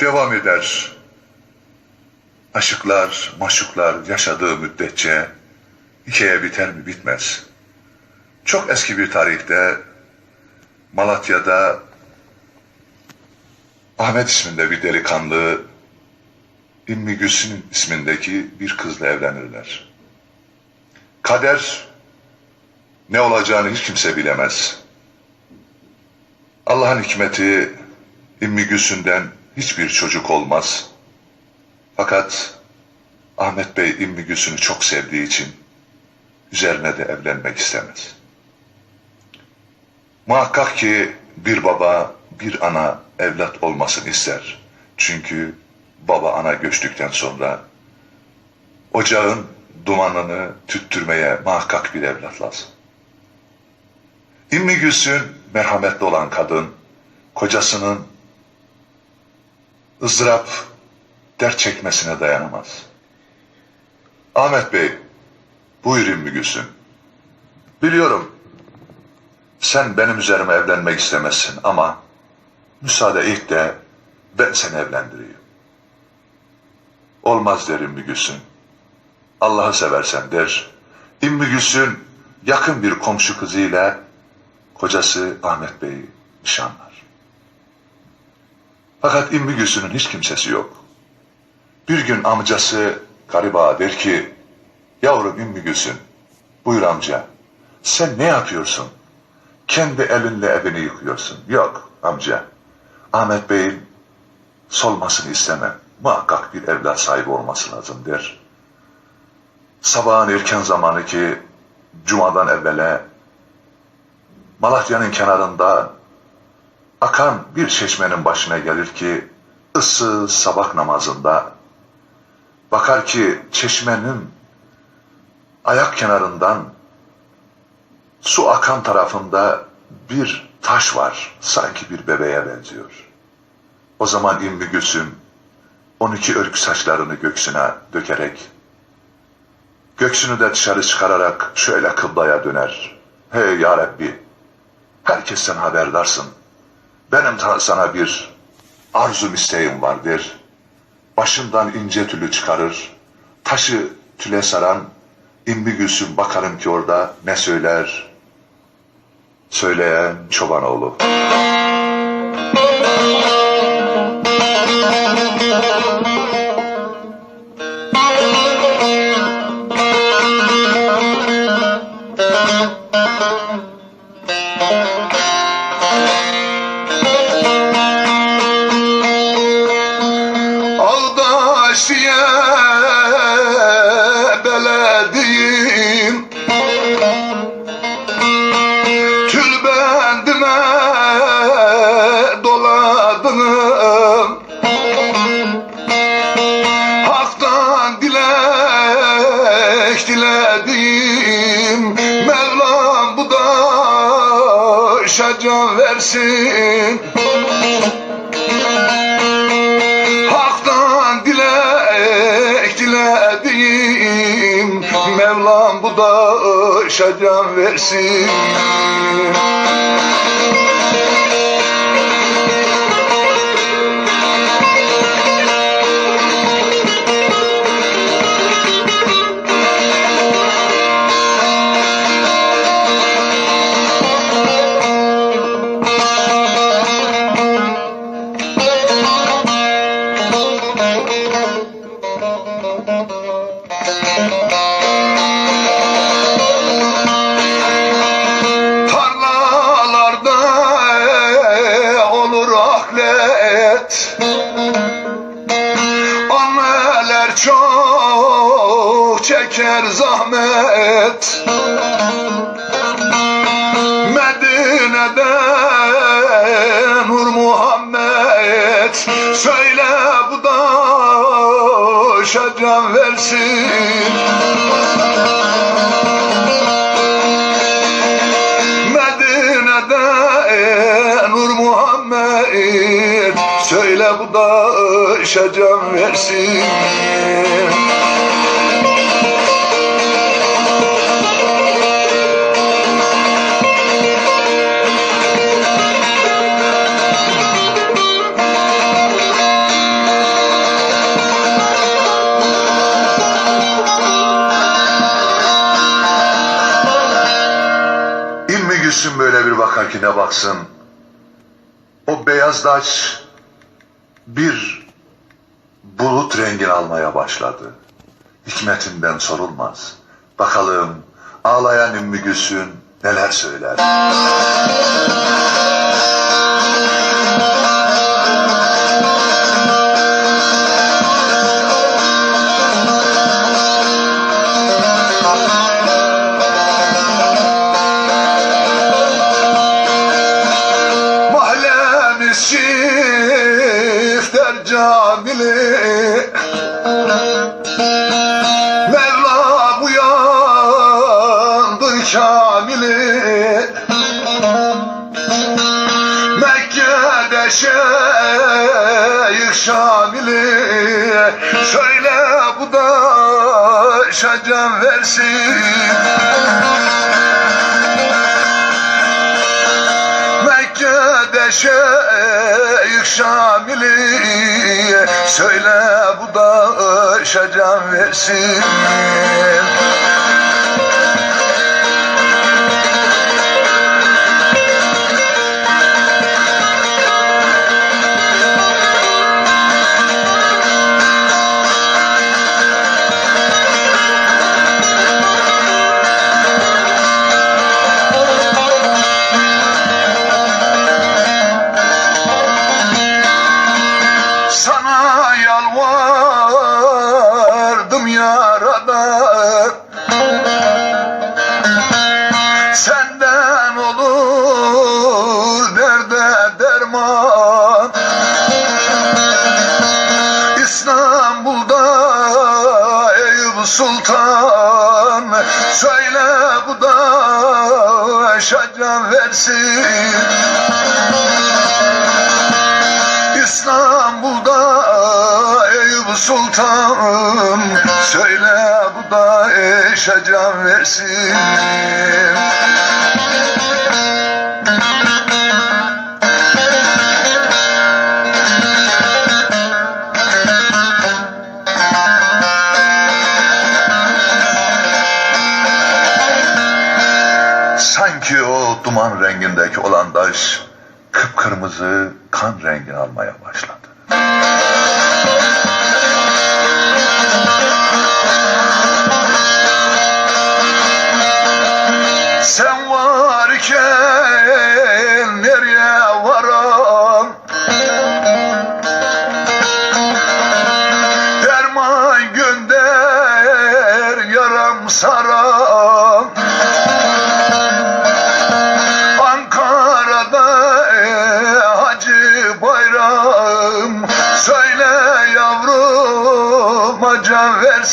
devam eder. Aşıklar, maşuklar yaşadığı müddetçe hikaye biter mi bitmez. Çok eski bir tarihte Malatya'da Ahmet isminde bir delikanlı İmmi Gülsün ismindeki bir kızla evlenirler. Kader ne olacağını hiç kimse bilemez. Allah'ın hikmeti İmmi Gülsün'den hiçbir çocuk olmaz. Fakat Ahmet Bey İmmi Gülsün'ü çok sevdiği için üzerine de evlenmek istemez. Muhakkak ki bir baba, bir ana evlat olmasını ister. Çünkü baba ana göçtükten sonra ocağın dumanını tüttürmeye muhakkak bir evlat lazım. İmmi Gülsün merhametli olan kadın, kocasının ızdırap, dert çekmesine dayanamaz. Ahmet Bey, buyur Gülsün. Biliyorum, sen benim üzerime evlenmek istemezsin ama müsaade ilk de ben seni evlendireyim. Olmaz der İmmi Gülsün. Allah'ı seversen der. İmmi Gülsün yakın bir komşu kızıyla kocası Ahmet Bey'i nişanlar. Fakat İmmi Gülsün'ün hiç kimsesi yok. Bir gün amcası Garip Ağa der ki, yavrum İmmi Gülsün, buyur amca, sen ne yapıyorsun? Kendi elinle evini yıkıyorsun. Yok amca, Ahmet Bey'in solmasını istemem. Muhakkak bir evlat sahibi olması lazım der. Sabahın erken zamanı ki Cuma'dan evvele Malatya'nın kenarında akan bir çeşmenin başına gelir ki ıssız sabah namazında bakar ki çeşmenin ayak kenarından su akan tarafında bir taş var sanki bir bebeğe benziyor. O zaman İmmi Gülsüm 12 örgü saçlarını göksüne dökerek göksünü de dışarı çıkararak şöyle kıblaya döner. Hey ya Rabbi herkesten haberdarsın. Benim sana bir arzum isteğim var der. Başından ince tülü çıkarır. Taşı tüle saran İmmi Gülsüm bakarım ki orada ne söyler? Söyleyen Çobanoğlu. Can versin. Hak'tan dilek diledim Mevlam bu da can versin çeker zahmet. Medine'de Nur Muhammed. Söyle bu da can versin. Medine'de Nur Muhammed. Söyle bu da can versin bakar ki ne baksın. O beyaz daş bir bulut rengini almaya başladı. Hikmetinden sorulmaz. Bakalım ağlayan Ümmü Gülsün neler söyler. Camili. Mevlam uyandır kamili. Mekke'de şeyh Şamili Söyle bu da şacan versin Mekke'de şeyh Şamili Söyle bu da şacan versin versin İstanbul'da Eyüp Sultan Söyle bu da eşe versin Sanki o duman rengindeki olan taş kıpkırmızı kan rengini almaya başladı. Sen varken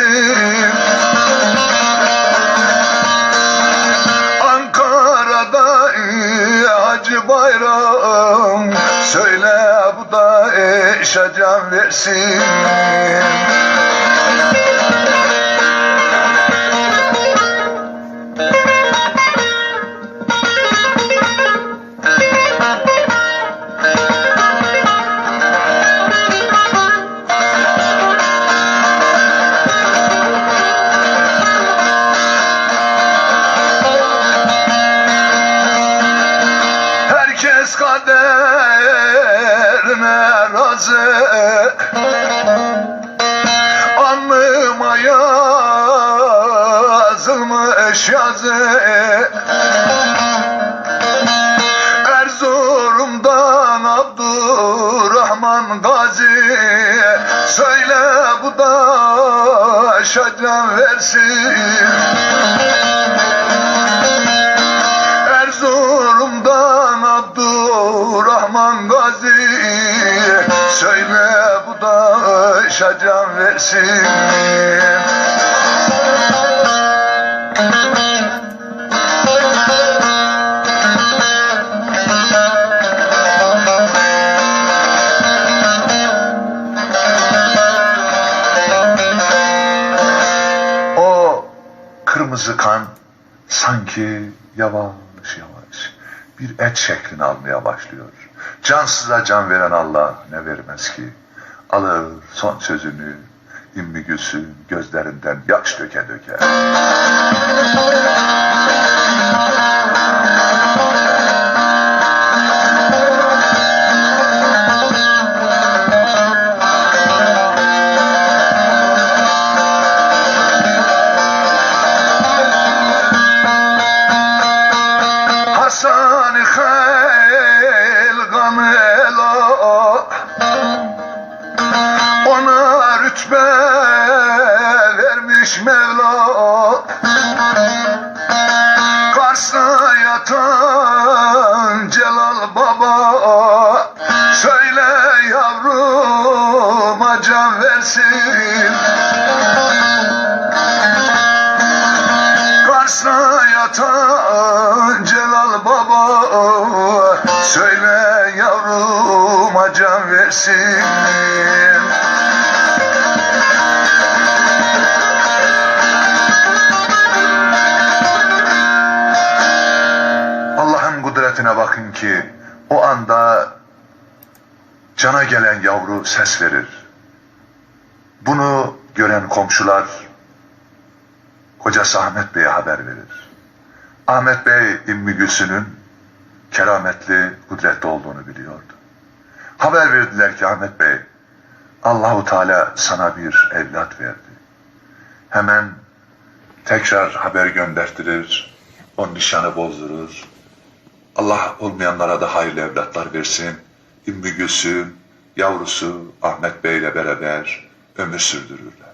versin Ankara'da Hacı Bayram. Söyle bu da eşe can versin razı Alnıma yazılmış yazı Erzurum'dan Abdurrahman Gazi. Söyle bu da şacan versin şacan versin O kırmızı kan sanki yavaş yavaş bir et şeklini almaya başlıyor. Cansıza can veren Allah ne vermez ki? Alır son sözünü İmmi gözlerinden yaş döke döke. Versin Kars'ta Celal Baba. Söyle yavruma can versin. Allah'ın kudretine bakın ki o anda cana gelen yavru ses verir. Bunu gören komşular kocası Ahmet Bey'e haber verir. Ahmet Bey İmmi Gülsün'ün kerametli, kudretli olduğunu biliyordu. Haber verdiler ki Ahmet Bey Allahu Teala sana bir evlat verdi. Hemen tekrar haber göndertirir, o nişanı bozdurur. Allah olmayanlara da hayırlı evlatlar versin. Ümmü Gülsüm, yavrusu Ahmet Bey ile beraber ömür sürdürürler.